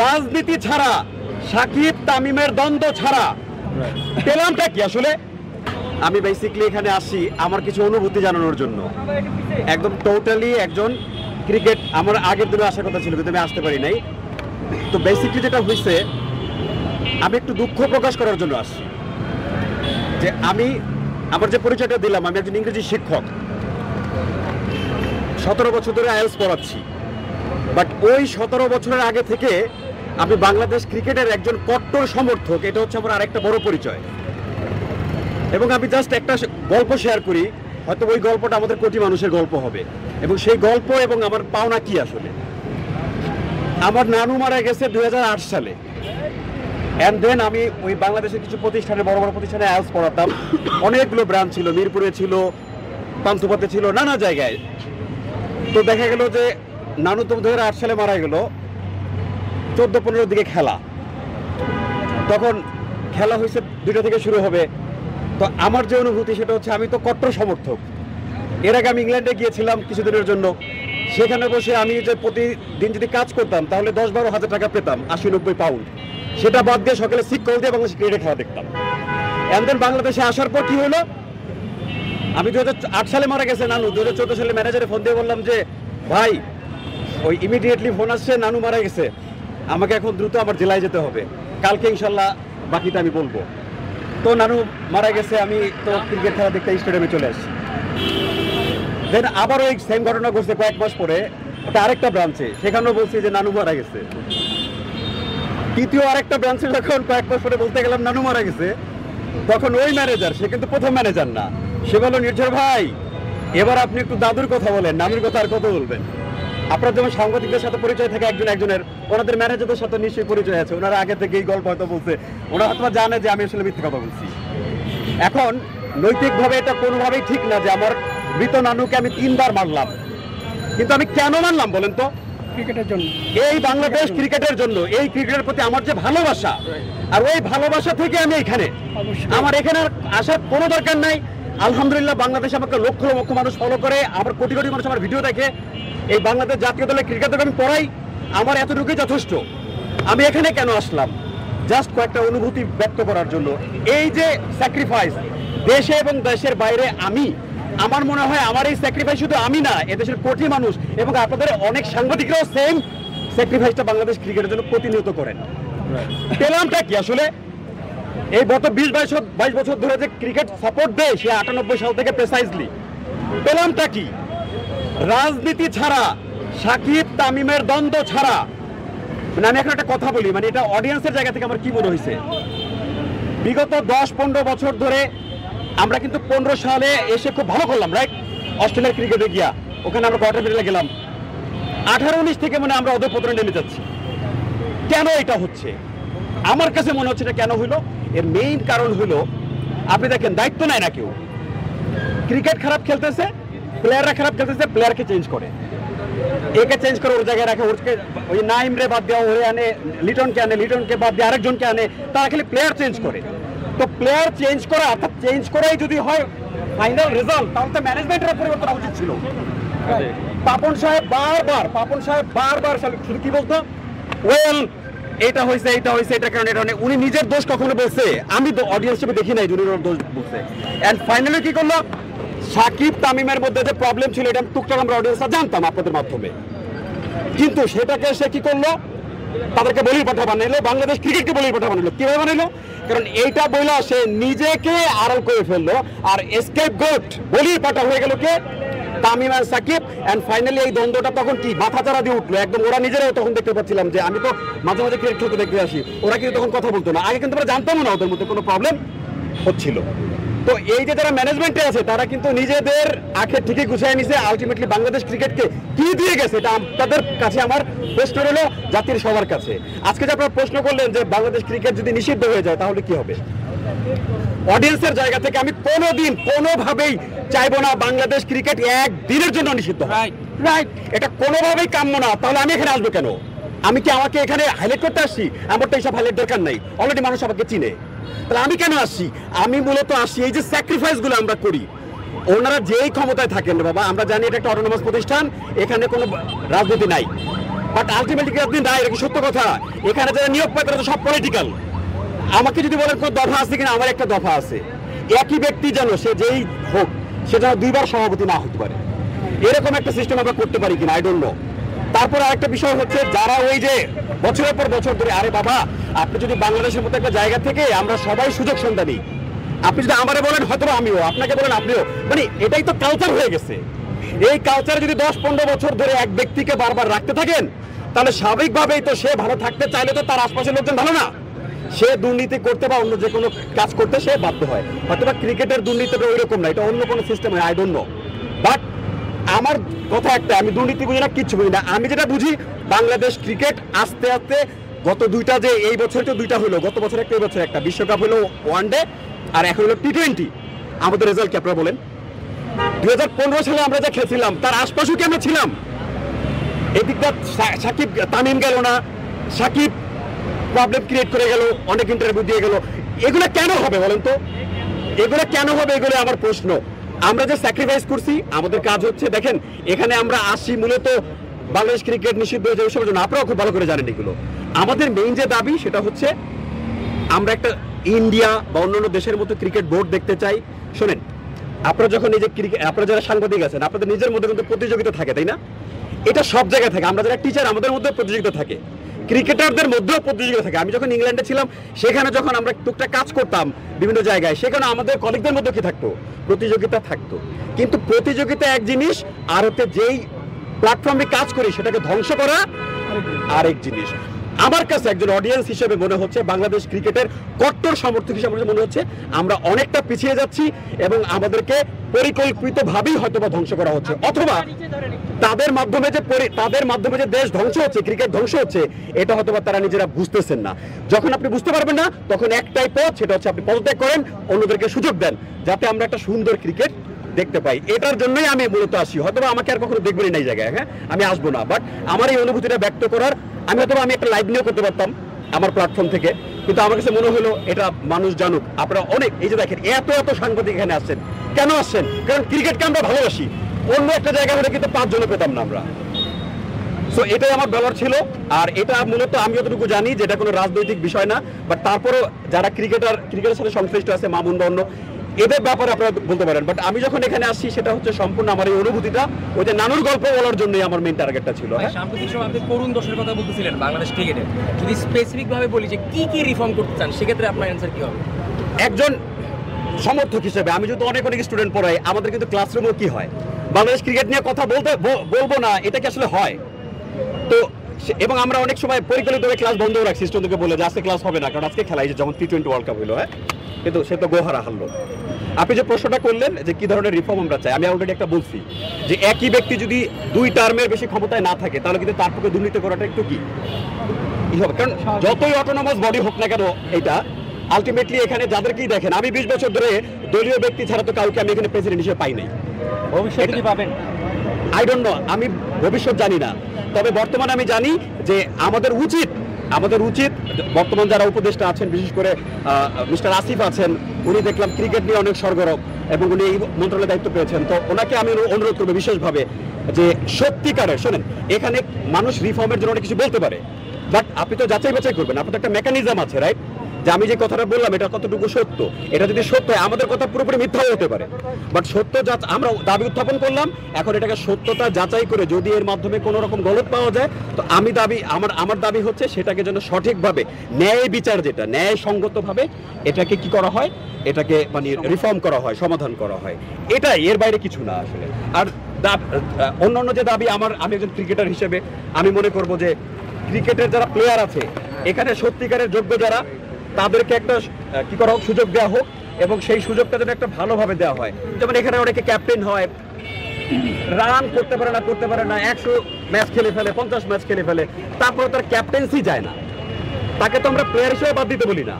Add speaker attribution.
Speaker 1: রাজনীতি ছাড়া, সাকিব তামিমের দ্বন্দ্ব ছাড়া। পেলামটা কি আসলে? আমি বেসিকলি এখানে আসি আমার কিছু অনুভূতি জানানোর জন্য। একদম টোটালি একজন ক্রিকেট আমার আগের দিনে আসার কথা ছিল, কিন্তু আমি আসতে পারি নাই। তো বেসিকলি যেটা হয়েছে আমি একটু দুঃখ প্রকাশ করার জন্য আসছি। যে আমি আমার যে পরিচয়টা দিলাম, আমি একজন ইংরেজি শিক্ষক। সতেরো বছর ধরে আইএলস পড়াচ্ছি। বাট ওই সতেরো বছরের আগে থেকে আমি বাংলাদেশ ক্রিকেটের একজন কট্টর সমর্থক, এটা হচ্ছে আমার আরেকটা বড় পরিচয়। এবং আমি জাস্ট একটা গল্প শেয়ার করি, হয়তো ওই গল্পটা আমাদের কোটি মানুষের গল্প হবে। এবং সেই গল্প এবং আমার পাওনা কি আসলে? আমার নানু মারা গেছে দু হাজার আট সালে। অ্যান্ড দেন আমি ওই বাংলাদেশের কিছু প্রতিষ্ঠানে বড় বড় প্রতিষ্ঠানে আয়ালস পড়াতাম। অনেকগুলো ব্রাঞ্চ ছিল, মিরপুরে ছিল, পান্থপথে ছিল, নানা জায়গায়। তো দেখা গেল যে নানু তো দু হাজার আট সালে মারা গেল। চোদ্দ পনেরোর দিকে খেলা। তখন খেলা হয়েছে দুইটা থেকে শুরু হবে। তো আমার যে অনুভূতি সেটা হচ্ছে আমি তো কট্টর সমর্থক। এর আগে আমি ইংল্যান্ডে গিয়েছিলাম কিছুদিনের জন্য। সেখানে বসে আমি যে প্রতিদিন যদি কাজ করতাম, তাহলে দশ বারো হাজার টাকা পেতাম আশি নব্বই পাউন্ড সেটা বাদ দিয়ে সকালে সিক কল দিয়ে বাংলাদেশ ক্রিকেট খেলা দেখতাম। অ্যান্ড বাংলাদেশে আসার পর কি হলো? আমি দু আট সালে মারা গেছে নানু। দু হাজার চোদ্দ সালে ম্যানেজারে ফোন দিয়ে বললাম যে, ভাই, ওই ইমিডিয়েটলি ফোন আসছে, নানু মারা গেছে। আমাকে এখন দ্রুত আমার জেলায় যেতে হবে। কালকে ইনশাল্লাহ বাকিটা আমি বলব। তো নানু মারা গেছে, আমি তো ক্রিকেট খেলা দেখতে স্টেডিয়ামে চলে আসছি। দেন আবার ওই সেম ঘটনা ঘটছে কয়েক মাস পরে। ওটা আরেকটা ব্রাঞ্চে সেখানেও বলছি যে নানু মারা গেছে। তৃতীয় আরেকটা ব্রাঞ্চে যখন কয়েক মাস পরে বলতে গেলাম নানু মারা গেছে, তখন ওই ম্যানেজার সে কিন্তু প্রথম ম্যানেজার না। সে বলল, নির্ঝর ভাই, এবার আপনি একটু দাদুর কথা বলেন। নানুর কথা আর কত বলবেন? আপনার যেমন সাংবাদিকদের সাথে পরিচয় থাকে একজন একজনের ওনাদের ম্যানেজারদের সাথে নিশ্চয়ই পরিচয় আছে। ওনারা আগে থেকে এই গল্প হয়তো বলছে। ওরা হয়তো জানে যে আমি আসলে মিথ্যে কথা বলছি। এখন নৈতিকভাবে এটা কোনোভাবেই ঠিক না যে আমার মৃত নানুকে আমি তিনবার মারলাম। কিন্তু আমি কেন মানলাম বলেন তো?
Speaker 2: ক্রিকেটের জন্য।
Speaker 1: এই বাংলাদেশ ক্রিকেটের জন্য এই ক্রিকেটের প্রতি আমার যে ভালোবাসা আর ওই ভালোবাসা থেকে আমি এখানে। আমার এখানে আসার কোনো দরকার নাই। আলহামদুলিল্লাহ বাংলাদেশ আমাকে লক্ষ লক্ষ মানুষ ফলো করে আমার কোটি কোটি মানুষ আমার ভিডিও দেখে। এই বাংলাদেশ জাতীয় দলের ক্রিকেট দলকে আমি পড়াই আমার এতটুকুই যথেষ্ট। আমি এখানে কেন আসলাম? জাস্ট কয়েকটা অনুভূতি ব্যক্ত করার জন্য। এই যে স্যাক্রিফাইস দেশে এবং দেশের বাইরে আমি আমার মনে হয় আমার এই স্যাক্রিফাইস শুধু আমি না এদেশের কোটি মানুষ এবং আপনাদের অনেক সাংবাদিকরাও সেম স্যাক্রিফাইসটা বাংলাদেশ ক্রিকেটের জন্য প্রতিনিয়ত করেন। পেলামটা কি আসলে? এই গত বিশ, বাইশ বাইশ বছর ধরে যে ক্রিকেট সাপোর্ট দেয় সে আটানব্বই সাল থেকে প্রেসাইজলি পেলামটা কি? রাজনীতি ছাড়া, সাকিব তামিমের দ্বন্দ্ব ছাড়া। মানে আমি এখন একটা কথা বলি মানে এটা অডিয়েন্সের জায়গা থেকে আমার কি মনে হয়েছে? বিগত দশ, পনেরো বছর ধরে আমরা কিন্তু পনেরো সালে এসে খুব ভালো করলাম রাইট অস্ট্রেলিয়ার ক্রিকেটে গিয়া। ওখানে আমরা কোয়ার্টার ফাইনালে গেলাম। আঠারো, উনিশ থেকে মানে আমরা ওদের পত্রে নেমে যাচ্ছি। কেন এটা হচ্ছে? আমার কাছে মনে হচ্ছে এটা কেন হইল? এর মেইন কারণ হলো আপনি দেখেন দায়িত্ব নেয় না কেউ। ক্রিকেট খারাপ খেলতেছে প্লেয়াররা খারাপ খেলতেছে প্লেয়ারকে চেঞ্জ করে। একে চেঞ্জ করে ওর জায়গায় রাখে ওরকে ওই নাইম রে বাদ দেওয়া ওরে আনে লিটনকে আনে লিটনকে বাদ দিয়ে আরেকজনকে আনে তারা খালি প্লেয়ার চেঞ্জ করে। তো প্লেয়ার চেঞ্জ করা অর্থাৎ চেঞ্জ করাই যদি হয় ফাইনাল রেজাল্ট তাহলে তো ম্যানেজমেন্টের পরিবর্তন উচিত ছিল। পাপন সাহেব বারবার পাপন সাহেব বারবার শুধু কি বলতো? ওয়েল এটা হয়েছে এটা হয়েছে এটা কারণে এটা উনি নিজের দোষ কখনো বলছে? আমি তো অডিয়েন্স হিসেবে দেখি নাই জুনিয়র দোষ বলছে। এন্ড ফাইনালি কি করল? সাকিব তামিমের মধ্যে যে প্রবলেম ছিল, এটা টুকটাক আমরা অডিয়েন্সরা জানতাম আপনাদের মাধ্যমে। কিন্তু সেটাকে সে কি করল? তাদেরকে বলির পাঠা বানাইলো, বাংলাদেশ ক্রিকেটকে বলির পাঠা বানাইলো। কীভাবে বানাইলো? কারণ এইটা বইলা সে নিজেকে আড়াল করে ফেলল, আর এসকেপ গোট বলির পাঠা হয়ে গেল কে? তামিম আর সাকিব এন্ড ফাইনালি এই দ্বন্দ্বটা তখন কি? মাথা চারা দিয়ে উঠল। একদম ওরা নিজেরাও তখন দেখতে পাচ্ছিলাম যে আমি তো মাঝে মাঝে ক্রিকেট খেলতে দেখতে আসি। ওরা কিন্তু তখন কথা বলতো না। আগে কিন্তু আমরা জানতাম না ওদের মধ্যে কোনো প্রবলেম হচ্ছিল। তো এই যে যারা ম্যানেজমেন্টে আছে, তারা কিন্তু নিজেদের আখের ঠিকই গুছাই নিছে। আলটিমেটলি বাংলাদেশ ক্রিকেটকে কি দিয়ে গেছে, এটা তাদের কাছে আমার প্রশ্ন রইল জাতির সবার কাছে। আজকে যে আপনারা প্রশ্ন করলেন যে বাংলাদেশ ক্রিকেট যদি নিষিদ্ধ হয়ে যায়, তাহলে কি হবে? অডিয়েন্সের জায়গা থেকে আমি কোনোদিন কোনোভাবেই চাইব না বাংলাদেশ ক্রিকেট এক দিনের জন্য নিষিদ্ধ রাইট রাইট এটা কোনোভাবেই কাম্য না। তাহলে আমি এখানে আসব কেন? আমি কি আমাকে এখানে হাইলাইট করতে আসছি? আমার তো এইসব হাইলাইট দরকার নাই। অলরেডি মানুষ আমাকে চিনে। তাহলে আমি কেন আসছি? আমি মূলত আসছি এই যে স্যাক্রিফাইসগুলো আমরা করি। ওনারা যেই ক্ষমতায় থাকেন বাবা আমরা জানি এটা একটা অটোনমাস প্রতিষ্ঠান এখানে কোনো রাজনীতি নাই। বাট আলটিমেটলি আপনি না এটা কি সত্য কথা? এখানে যারা নিয়োগ পায় তারা তো সব পলিটিক্যাল আমাকে যদি বলেন কোনো দফা আছে কিনা, আমার একটা দফা আছে। একই ব্যক্তি যেন সে যেই হোক, সে যেন দুইবার সভাপতি না হতে পারে। এরকম একটা সিস্টেম আমরা করতে পারি কিনা আই ডোন্ট নো তারপর আরেকটা বিষয় হচ্ছে, যারা ওই যে বছরের পর বছর ধরে, আরে বাবা, আপনি যদি বাংলাদেশের মতো একটা জায়গা থেকে আমরা সবাই সুযোগ সন্ধ্যা নিই আপনি যদি আমারে বলেন হয়তো আমিও, আপনাকে বলেন আপনিও। মানে এটাই তো কালচার হয়ে গেছে। এই কালচারে যদি দশ পনেরো বছর ধরে এক ব্যক্তিকে বারবার রাখতে থাকেন, তাহলে স্বাভাবিকভাবেই তো সে ভালো থাকতে চাইলে তো তার আশপাশের লোকজন ভালো না। সে দুর্নীতি করতে বা অন্য যে কোনো কাজ করতে সে বাধ্য হয়। হয়তো বা ক্রিকেটের দুর্নীতিটা ওই রকম না, এটা অন্য কোনো সিস্টেম হয় আই ডোন্ট নো বাট আমার কথা একটা, আমি দুর্নীতি বুঝি না, কিচ্ছু বুঝি না। আমি যেটা বুঝি, বাংলাদেশ ক্রিকেট আস্তে আস্তে গত দুইটা যে, এই বছর তো দুইটা হলো, গত বছর একটা, এই বছর একটা। বিশ্বকাপ হলো ওয়ান ডে আর এখন হলো টি টোয়েন্টি আমাদের রেজাল্ট কি আপনারা বলেন? দুই হাজার পনেরো সালে আমরা যা খেলছিলাম, তার আশপাশেও কি আমরা ছিলাম? এদিকটা সাকিব, তামিম গেল না, সাকিব প্রবলেম ক্রিয়েট করে গেল, অনেক ইন্টারভিউ দিয়ে গেল। এগুলো কেন হবে বলেন তো? এগুলো কেন হবে এগুলো আমার প্রশ্ন। আমরা যে স্যাক্রিফাইস করছি, আমাদের কাজ হচ্ছে দেখেন, এখানে আমরা আসি মূলত বাংলাদেশ ক্রিকেট নিষিদ্ধ হয়েছে ওইসবের জন্য। আপনারাও খুব ভালো করে জানেন এগুলো। আমাদের মেইন যে দাবি, সেটা হচ্ছে আমরা একটা ইন্ডিয়া বা অন্যান্য দেশের মতো ক্রিকেট বোর্ড দেখতে চাই। শোনেন, আপনারা যখন নিজে ক্রিকেট আপনারা যারা সাংবাদিক আছেন, আপনাদের নিজের মধ্যে কিন্তু প্রতিযোগিতা থাকে, তাই না? এটা সব জায়গায় থাকে। আমরা যারা টিচার আমাদের মধ্যে প্রতিযোগিতা থাকে। ক্রিকেটারদের মধ্যেও প্রতিযোগিতা থাকে। আমি যখন ইংল্যান্ডে ছিলাম, সেখানে যখন আমরা টুকটা কাজ করতাম বিভিন্ন জায়গায়, সেখানে আমাদের কলিগদের মধ্যে কি থাকতো? প্রতিযোগিতা থাকতো। কিন্তু প্রতিযোগিতা এক জিনিস আর হতে যেই প্ল্যাটফর্মে কাজ করি, সেটাকে ধ্বংস করা আরেক জিনিস। আমার কাছে একজন অডিয়েন্স হিসেবে মনে হচ্ছে বাংলাদেশ ক্রিকেটের কট্টর সমর্থক হিসেবে মনে হচ্ছে। আমরা অনেকটা পিছিয়ে যাচ্ছি এবং আমাদেরকে পরিকল্পিতভাবেই হয়তো বা ধ্বংস করা হচ্ছে। অথবা তাদের মাধ্যমে যে তাদের মাধ্যমে যে দেশ ধ্বংস হচ্ছে ক্রিকেট ধ্বংস হচ্ছে এটা হয়তো বা তারা নিজেরা বুঝতেছেন না। যখন আপনি বুঝতে পারবেন না তখন একটাই পথ সেটা হচ্ছে আপনি পদত্যাগ করেন অন্যদেরকে সুযোগ দেন যাতে আমরা একটা সুন্দর ক্রিকেট দেখতে পাই। এটার জন্যই আমি মূলত আসি। হয়তো আমাকে আর কখনো দেখবেনই না এই জায়গায় হ্যাঁ? আমি আসব না। বাট আমার এই অনুভূতিটা ব্যক্ত করার আমি হয়তো আমি একটা লাইভ নিয়েও করতে পারতাম আমার প্ল্যাটফর্ম থেকে। কিন্তু আমার কাছে মনে হলো, এটা মানুষ জানুক। আপনারা অনেক, এই যে দেখেন, এত এত সাংবাদিক এখানে আসছেন। কেন আসছেন? কারণ ক্রিকেটকে আমরা ভালোবাসি। অন্য একটা জায়গা হলে কিন্তু পাঁচজনে পেতাম না আমরা। সো এটাই আমার ব্যবহার ছিল। আর এটা মূলত আমি যতটুকু জানি যে এটা কোনো রাজনৈতিক বিষয় না। বাট তারপরও যারা ক্রিকেটার ক্রিকেটের সাথে সংশ্লিষ্ট আছে, মামুন বা অন্য এদের ব্যাপারে আপনারা বলতে পারেন। বাট আমি যখন এখানে আসছি সেটা হচ্ছে সম্পূর্ণ আমার এই অনুভূতিটা ওই যে নানুর গল্প বলার জন্যই আমার মেইন টার্গেটটা ছিল হ্যাঁ?
Speaker 2: সাম্প্রতিক সময় আপনি করুণ দোষের কথা বলতেছিলেন বাংলাদেশ ক্রিকেটে যদি স্পেসিফিক ভাবে বলি যে কি কি রিফর্ম করতে চান সেক্ষেত্রে আপনার অ্যান্সার কি হবে?
Speaker 1: একজন সমর্থক হিসেবে আমি যদি অনেক অনেক স্টুডেন্ট পড়াই আমাদের কিন্তু ক্লাসরুমও কি হয়? বাংলাদেশ ক্রিকেট নিয়ে কথা বলতে বলব না এটা কি আসলে হয়? তো এবং আমরা অনেক সময় পরিকল্পিতভাবে ক্লাস বন্ধ রাখছি স্টুডেন্টকে বলে যে আজকে ক্লাস হবে না কারণ আজকে খেলা যে যেমন টি টোয়েন্টি ওয়ার্ল্ড কাপ হলো হ্যাঁ? কিন্তু সে তো গোহারা হারলো। আপনি যে প্রশ্নটা করলেন যে কি ধরনের রিফর্ম আমরা চাই আমি অলরেডি একটা বলছি যে একই ব্যক্তি যদি দুই টার্মের বেশি ক্ষমতায় না থাকে তাহলে কিন্তু তার পক্ষে দুর্নীতি করাটা একটু কি? হবে। কারণ যতই অটোনমাস বডি হোক না কেন এটা আলটিমেটলি এখানে যাদেরকেই দেখেন আমি বিশ বছর ধরে দলীয় ব্যক্তি ছাড়া তো কাউকে আমি এখানে প্রেসিডেন্ট হিসেবে পাই নাই।
Speaker 3: ভবিষ্যতে পাবেন?
Speaker 1: আই ডোন্ট নো আমি ভবিষ্যৎ জানি না। তবে বর্তমানে আমি জানি যে আমাদের উচিত আমাদের উচিত, বর্তমান যারা উপদেষ্টা আছেন, বিশেষ করে মিস্টার আসিফ আছেন, উনি দেখলাম ক্রিকেট নিয়ে অনেক সরগরম এবং উনি এই মন্ত্রণালয়ের দায়িত্ব পেয়েছেন। তো ওনাকে আমি অনুরোধ করব বিশেষভাবে যে সত্যিকারের, শোনেন, এখানে মানুষ রিফর্মের জন্য অনেক কিছু বলতে পারে বাট আপনি তো যাচাই বাছাই করবেন, আপনার একটা মেকানিজম আছে রাইট যে আমি যে কথাটা বললাম, এটা কতটুকু সত্য? এটা যদি সত্য হয়, আমাদের কথা পুরোপুরি মিথ্যাও হতে পারে। বাট সত্য যা আমরা দাবি উত্থাপন করলাম, এখন এটাকে সত্যতা যাচাই করে যদি এর মাধ্যমে কোনো রকম গলত পাওয়া যায়, তো আমি দাবি, আমার আমার দাবি হচ্ছে সেটাকে যেন সঠিকভাবে, ন্যায় বিচার যেটা ন্যায় সঙ্গতভাবে এটাকে কি করা হয়? এটাকে মানে রিফর্ম করা হয়, সমাধান করা হয়। এটাই, এর বাইরে কিছু না আসলে। আর অন্যান্য যে দাবি, আমার, আমি একজন ক্রিকেটার হিসেবে আমি মনে করব যে ক্রিকেটের যারা প্লেয়ার আছে, এখানে সত্যিকারের যোগ্য যারা তাদেরকে একটা কি করা হোক, সুযোগ দেওয়া হোক এবং সেই সুযোগটা যেন একটা ভালোভাবে দেওয়া হয়। যেমন এখানে অনেকে ক্যাপ্টেন হয় রান করতে পারে না, করতে পারে না, একশো ম্যাচ খেলে ফেলে, পঞ্চাশ ম্যাচ খেলে ফেলে, তারপরে তার ক্যাপ্টেন্সি যায় না। তাকে তো আমরা প্লেয়ার হিসেবে বাদ দিতে বলি না।